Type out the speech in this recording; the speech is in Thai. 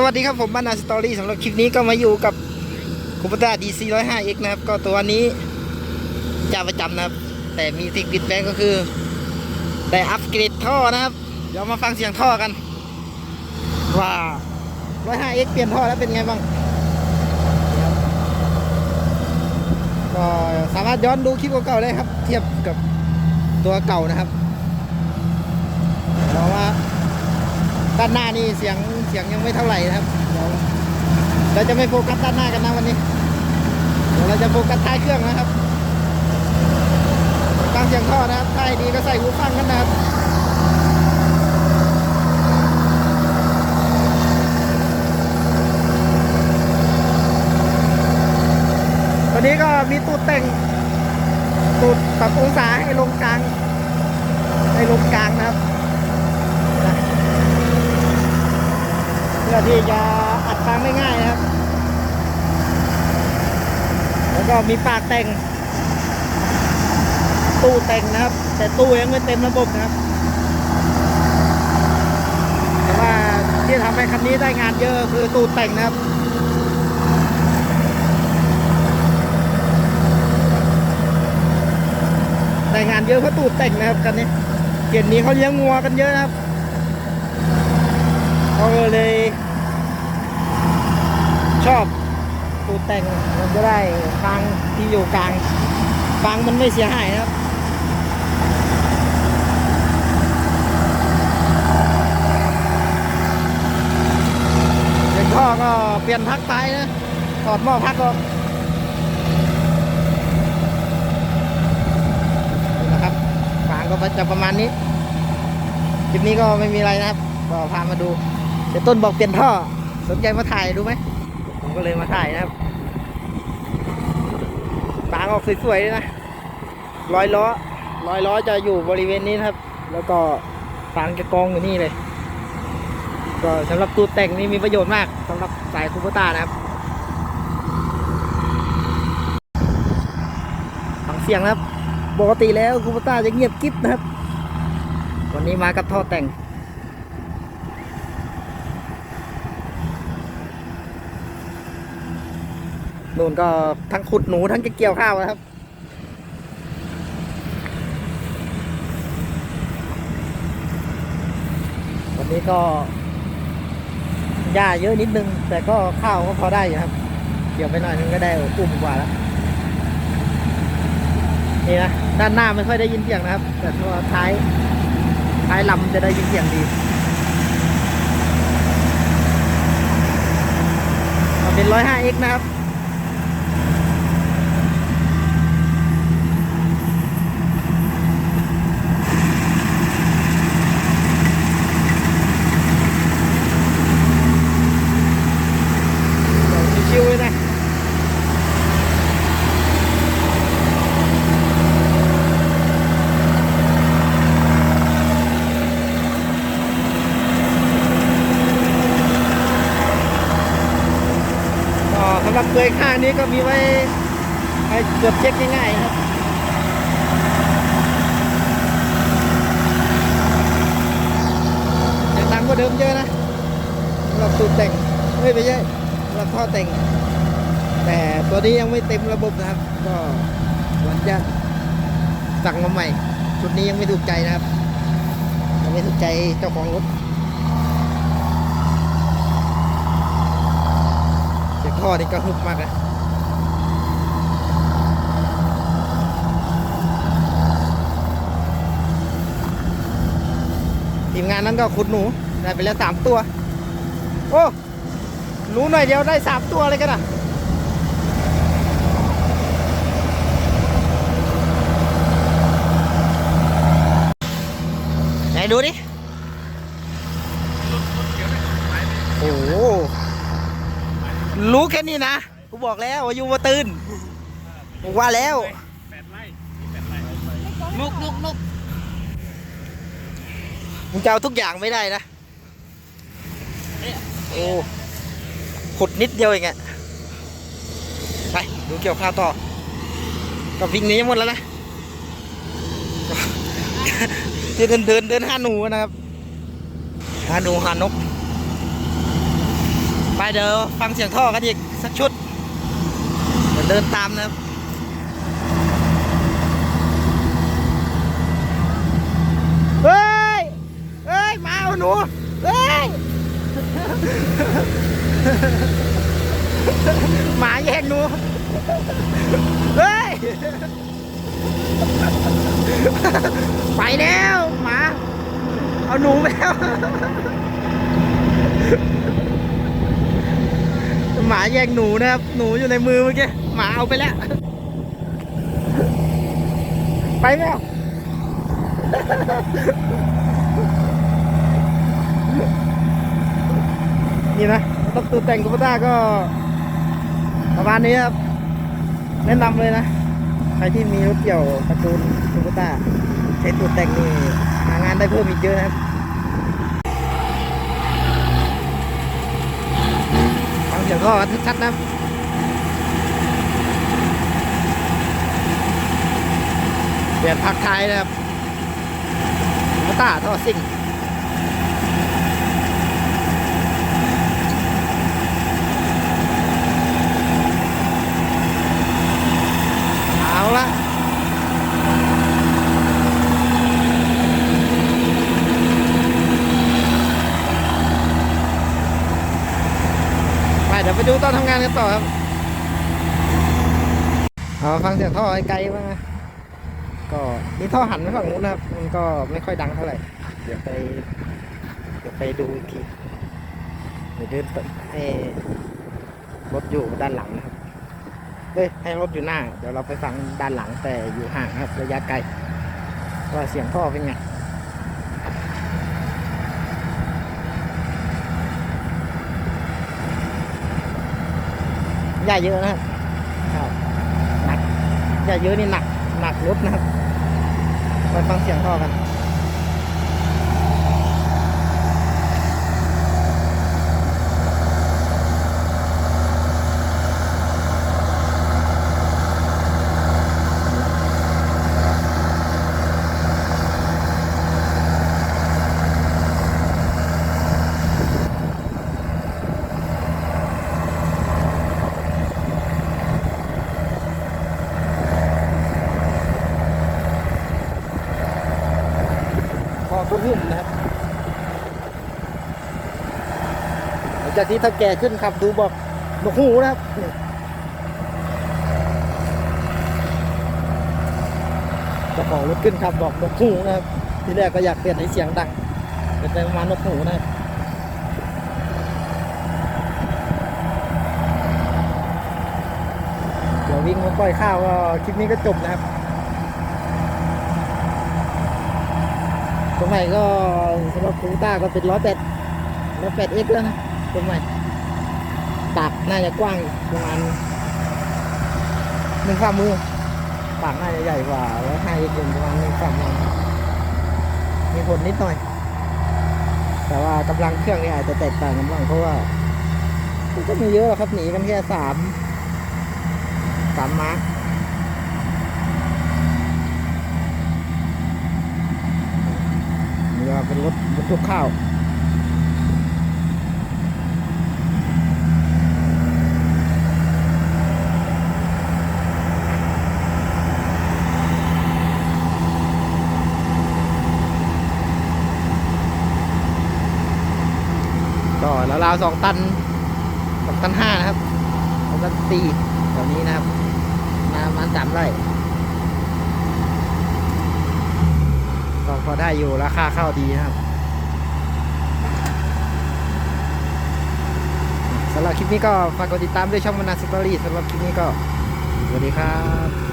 สวัสดีครับผมบ้านนาสตอรี่สำหรับคลิปนี้ก็มาอยู่กับคูปต้า DC 105X นะครับ ก็ตัวนี้จะประจำนะครับ แต่มีสิ่งผิดแปลงก็คือ ได้อัปเกรดท่อนะครับ เดี๋ยวมาฟังเสียงท่อกัน ว่า 105X เปลี่ยนท่อแล้วเป็นไงบ้างก็สามารถย้อนดูคลิปเก่าๆได้ครับ เทียบกับตัวเก่านะครับเพราะว่าด้านหน้านี่เสียง เสียงยังไม่เท่าไหร่นะครับเดี๋ยวเราจะไม่โฟกัสด้านหน้ากันนะวันนี้ เดี๋ยวเราจะโฟกัสท้ายเครื่องนะครับฟังเสียงท่อนะครับถ้าให้ดีก็ใส่หูฟังกันนะครับตัวนี้ก็มีตูดแต่งตูดปรับองศาให้ลงกลาง ให้ลงกลางนะครับ พื่อที่จะอัดฟังได้ง่ายนะครับ แล้วก็มีปากแต่ง ตู้แต่งนะครับ แต่ตู้ยังไม่เต็มระบบนะครับ แต่ว่าที่ทำให้คันนี้ได้งานเยอะคือตู้แต่งนะครับได้งานเยอะเพราะตู้แต่งนะครับคันนี้เกียรนี้เขาเลี้ยงงัวกันเยอะนะครับเขาเลย ชอบตูดแต่งมันจะได้ฟางที่อยู่กลางฟางมันไม่เสียหายนะครับเด็กพ่อก็เปลี่ยนพักท้ายนะถอดหม้อพักออกนี่นะครับฟางก็จะประมาณนี้คลิปนี้ก็ไม่มีอะไรนะครับ ก็พามาดูเดี๋ยวต้นบอกเปลี่ยนท่อ สนใจมาถ่ายดูไหม ก็เลยมาถ่ายนะครับฟางออกสวยๆเลยนะร้อยล้อร้อยล้อจะอยู่บริเวณนี้นะครับ แล้วก็ฟางจะกองอยู่นี่เลย ก็สำหรับตูดแต่งนี่มีประโยชน์มากสำหรับสายคูปต้านะครับฟังเสียงนะครับ ปกติแล้วคูปต้าจะเงียบกิ๊บนะครับ วันนี้มากับท่อแต่ง นู่นก็ทั้งขุดหนูทั้งเกี่ยวข้าวนะครับ วันนี้ก็หญ้าเยอะนิดนึง แต่ก็ข้าวก็พอได้อยู่ครับ เกี่ยวไปหน่อยนึงก็ได้อุ้มกว่าแล้วนี่นะด้านหน้าไม่ค่อยได้ยินเสียงนะครับ แต่ตัวท้ายท้ายลำจะได้ยินเสียงดีเอาเป็น 105x นะครับ เดี๋ยวชิวๆเลยนะ กับเปลือยข้างนี้ก็มีไว้ให้เกือบเช็คง่ายๆครับยังดังกว่าเดิมเยอะนะสำหรับสูตรแต่งไม่ไปเยอะสำหรับท่อแต่ง แต่ตัวนี้ยังไม่เต็มระบบนะครับ ก็วันจะสั่งมาใหม่ชุดนี้ยังไม่ถูกใจนะครับยังไม่ถูกใจเจ้าของรถ เสียง ท่อนี่ก็ฮึบมากเลยทีมงานนั้นก็ขุดหนู ได้ไปแล้วสามตัว โอ้หนูหน่อยเดียวได้สามตัวเลยกันอะไหนดูดิโอ้ รู้แค่นี้นะกูบอกแล้วว่าอยู่มาตื่นกูว่าแล้วลุกลุกลุกมึงจะเอาทุกอย่างไม่ได้นะโอ้ขุดนิดเดียวเองอะไปดูเกี่ยวข้าวต่อกับวิ่งหนี้หมดแล้วนะที่เดินเดินเดินหาหนูนะครับหาหนูหานกไป เดี๋ยวฟังเสียงท่อกันอีกสักชุดเดี๋ยวเดินตามนะครับเฮ้ยเฮ้ย มาเอาหนูเฮ้ย หมาแย่งหนูเฮ้ย ไปแล้วหมา เอาหนูไปแล้ว หมาแย่งหนูนะครับ หนูอยู่ในมือเมื่อกี้หมาเอาไปแล้ว ไปแล้วนี่นะต้องตัวแต่งกุปต้าก็ประมาณนี้ครับ แนะนำเลยนะ ใครที่มีรถเกี่ยวกร์ตูนกุปต้าใช้ตัวแต่งนี่หางานได้เพิ่มอีกเยอะนะครับ ฟัง เดี๋ยวก็ทึกชัดนะเปลี่ยนพักท้ายนะครับมาต้าท่อซิ่ง เอาละไปเดี๋ยวไปดูตอนทำงานกันต่อครับเอาฟังเสียงท่อไกลๆบ้างนะก็มีท่อหันไปฝั่งนู้นนะครับ มันก็ไม่ค่อยดังเท่าไหร่ เดี๋ยวไปเดี๋ยวไปดูอีกทีเดี๋ยวเดินไปให้รถอยู่ด้านหลังนะครับเฮ้ยให้รถอยู่หน้า เดี๋ยวเราไปฟังด้านหลังแต่อยู่ห่างครับระยะไกลว่าเสียงท่อเป็นไง หญ้าเยอะนะครับหนักหญ้าเยอะนี่หนักหนักรถนะครับไปฟังเสียงท่อกัน รุ่มๆนะครับหลังจากที่เท่าแก่ขึ้นขับดูบอกนกหูนะครับจ้าของรถขึ้นขับบอกนกหูนะครับ ที่แรกก็อยากเปลี่ยนให้เสียงดังเป็นไปประมาณนกหูนะครับเดี๋ยววิ่งมาปล่อยข้าวก็คลิปนี้ก็จบนะครับ ตัวใหม่ก็สำหรับคูต้าก็เป็นร้อยแปดร้อยแปดเอ็กแล้วนะตัวใหม่ปากน่าจะกว้างประมาณหนึ่งฝ่ามือปากน่าจะใหญ่กว่าร้อยห้าเอ็กประมาณหนึ่งฝ่ามือมีผลนิดหน่อย แต่ว่ากำลังเครื่องนี่อาจจะแตกต่างกันบ้างเพราะว่ามันก็มีเยอะหรอกครับหนีกันแค่สามสามมาร์ คนี่ก็เป็นรถบรรทุกข้าวก็ราวๆสองตันสองตันห้านะครับสองตันสี่แถวนี้นะครับนาประมาณสามไร่ ก็พ อได้อยู่ราคาเข้าดีนะครับสำหรับคลิปนี้ก็ฝากกดติดตามด้วยช่องมนาสตอรี่สำหรับคลิปนี้ก็สวัสดีครับ